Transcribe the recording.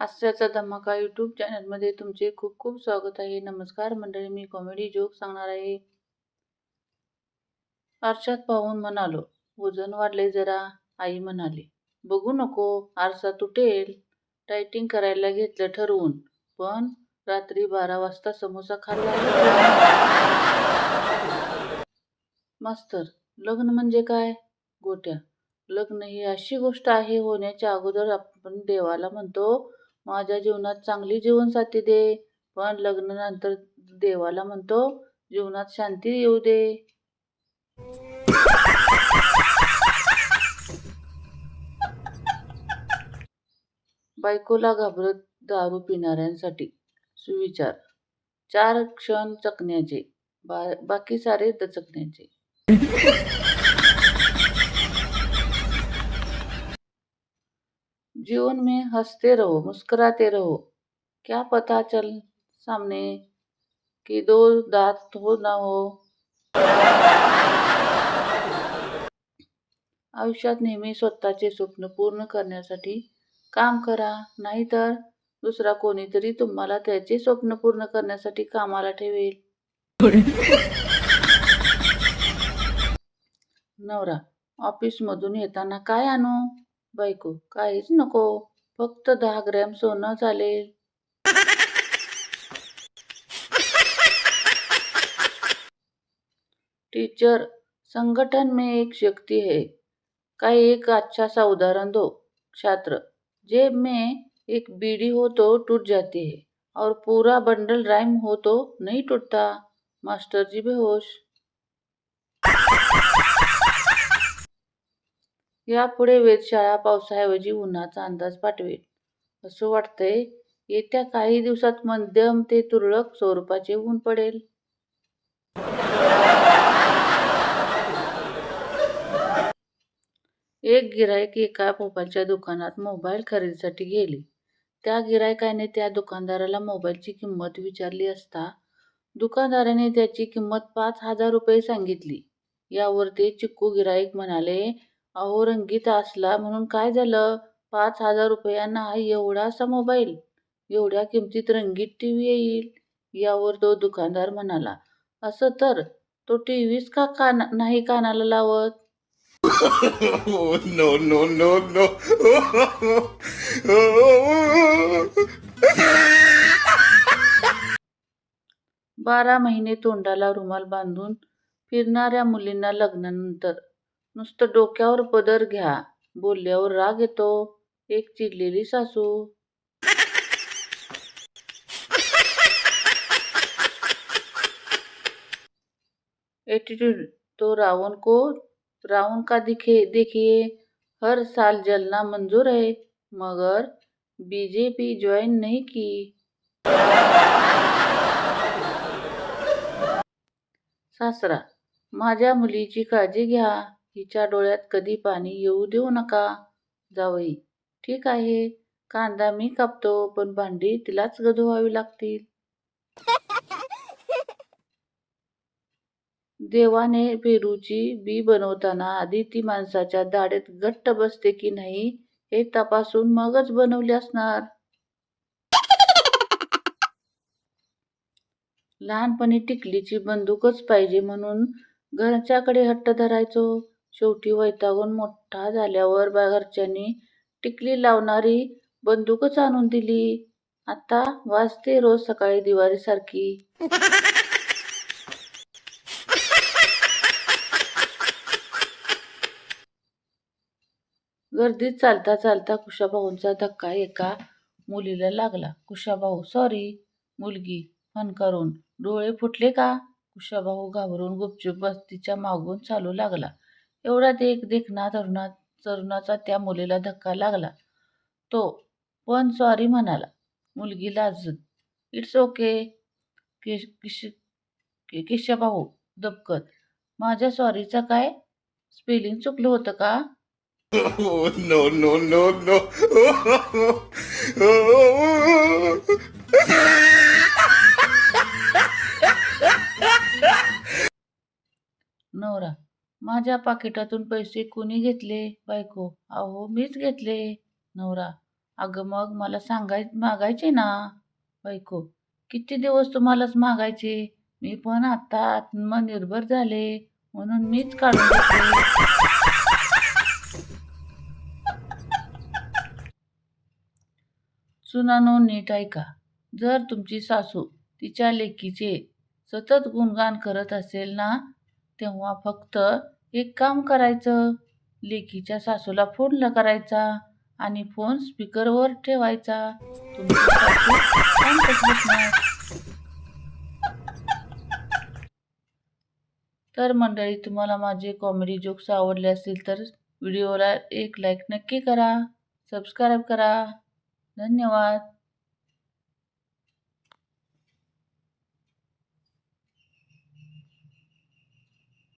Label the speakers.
Speaker 1: हास्याचा धमाका यूट्यूब चॅनलमध्ये तुमचे खूप खूप स्वागत आहे. नमस्कार मंडळी मी कॉमेडी जोक सांगणार आहे. आरशात पाहून म्हणालो वजन वाढले जरा आई म्हणाली. बघू नको आरसा तुटेल. टायटिंग करायला घेतलं ठरवून पण रात्री बारा वाजता समोसा खाल्ला. मास्तर लग्न म्हणजे काय? गोट्या. लग्न ही अशी गोष्ट आहे होण्याच्या अगोदर आपण देवाला म्हणतो माझ्या जीवनात चांगली जीवनसाथी दे. पण लग्नानंतर देवाला म्हणतो जीवनात शांती येऊ दे. बायकोला घाबरत दारू पिणाऱ्यांसाठी सुविचार. चार क्षण चकण्याचे बा बाकी सारे दचकण्याचे. जीवन में हंसते रहो मुस्कुराते रहो। क्या पता चल सामने कि दो दांत हो ना हो। आयुष्यात नेहमी स्वतःचे स्वप्न पूर्ण करण्यासाठी काम करा नाहीतर दुसरा कोणीतरी तुम्हाला त्याचे स्वप्न पूर्ण करण्यासाठी कामाला ठेवेल. नवरा ऑफिसमधून येताना काय आणू? बायको काहीच नको. फक्त दहा ग्रॅम सोनं चालेल. टीचर संगठन में एक शक्ति है. का एक अच्छा सा उदाहरण दो छात्र जेब में एक बीड़ी हो तो टूट जाती है. और पूरा बंडल राइम हो तो नहीं टूटता. मास्टर जी बेहोश. यापुढे वेधशाळा पावसाऐवजी उन्हाचा अंदाज पाठवेल. असं वाटतंय येत्या काही दिवसात मध्यम ते तुरळक स्वरूपाचे ऊन पडेल. एक गिरायक एका मोबाईलच्या दुकानात मोबाईल खरेदीसाठी गेले. त्या गिरायकाने त्या दुकानदाराला मोबाईलची किंमत विचारली असता दुकानदाराने त्याची किंमत पाच हजार रुपये सांगितली. यावर ते चिक्कू गिरायक म्हणाले अहो रंगीत असला म्हणून काय झालं? पाच हजार रुपयांना हा एवढासा मोबाईल? एवढ्या किमतीत रंगीत टी व्ही येईल? यावर तो दुकानदार म्हणाला असं तर तो टी व्हीच का कान नाही कानाला लावत?
Speaker 2: No, no, no, no.
Speaker 1: बारा महिने तोंडाला रुमाल बांधून फिरणाऱ्या मुलींना लग्नानंतर नुसतं डोक्यावर पदर घ्या. बोलल्यावर राग येतो. एक चिडलेली सासू. एटीट्यूड तो रावण को रावण का दिखे, देखिए. हर साल जलना मंजूर है. मगर बीजेपी ज्वाइन नहीं की. सासरा, माझ्या मुलीची काळजी घ्या. हिच्या डोळ्यात कधी पाणी येऊ देऊ नका. जावई ठीक आहे. कांदा मी कापतो पण भांडी तिलाच धुवावी लागतील. देवाने पेरूची बी बनवताना आधी ती माणसाच्या दाढेत घट्ट बसते की नाही हे तपासून मगच बनवली असणार. लहानपणी टिकलीची बंदूकच पाहिजे म्हणून घरच्याकडे हट्ट धरायचो. शेवटी वैतागून मोठा झाल्यावर घरच्यांनी टिकली लावणारी बंदूकच आणून दिली. आता वाजते रोज सकाळी दिवाळीसारखी गर्दीत चालता चालता कुशाभाऊंचा धक्का एका मुलीला लागला. कुशाभाऊ सॉरी मुलगी फणकारून डोळे फुटले का? कुशाभाऊ घाबरून गुपचूप बस्तीच्या मागून चालू लागला. एवढ्यात एक देखना तरुणा तरुणाचा त्या मुलीला धक्का लागला. तो पण सॉरी म्हणाला. मुलगी लाजत इट्स ओके किश किश कि- किशाभाऊ दबकत. माझ्या सॉरीचा काय? स्पेलिंग चुकलं होतं का?
Speaker 2: No no no no no.
Speaker 1: नवरा माझ्या पाकिटातून पैसे कुणी घेतले? बायको. अहो मीच घेतले. नवरा. अगं मग मला सांगाय मागायचे ना? बायको. किती दिवस तुम्हालाच मागायचे? मी पण आत्ता आत्मनिर्भर झाले. म्हणून मीच काढून सुनानो नीट ऐका. जर तुमची सासू तिच्या लेकीचे सतत गुणगान करत असेल ना तेव्हा फक्त एक काम करायचं. लेकीच्या सासूला फोन ला करायचा आणि फोन स्पीकरवर ठेवायचा. तर मंडळी तुम्हाला माझे कॉमेडी जोक्स आवडले असतील तर व्हिडिओला एक लाईक नक्की करा. सबस्क्राईब करा. धन्यवाद.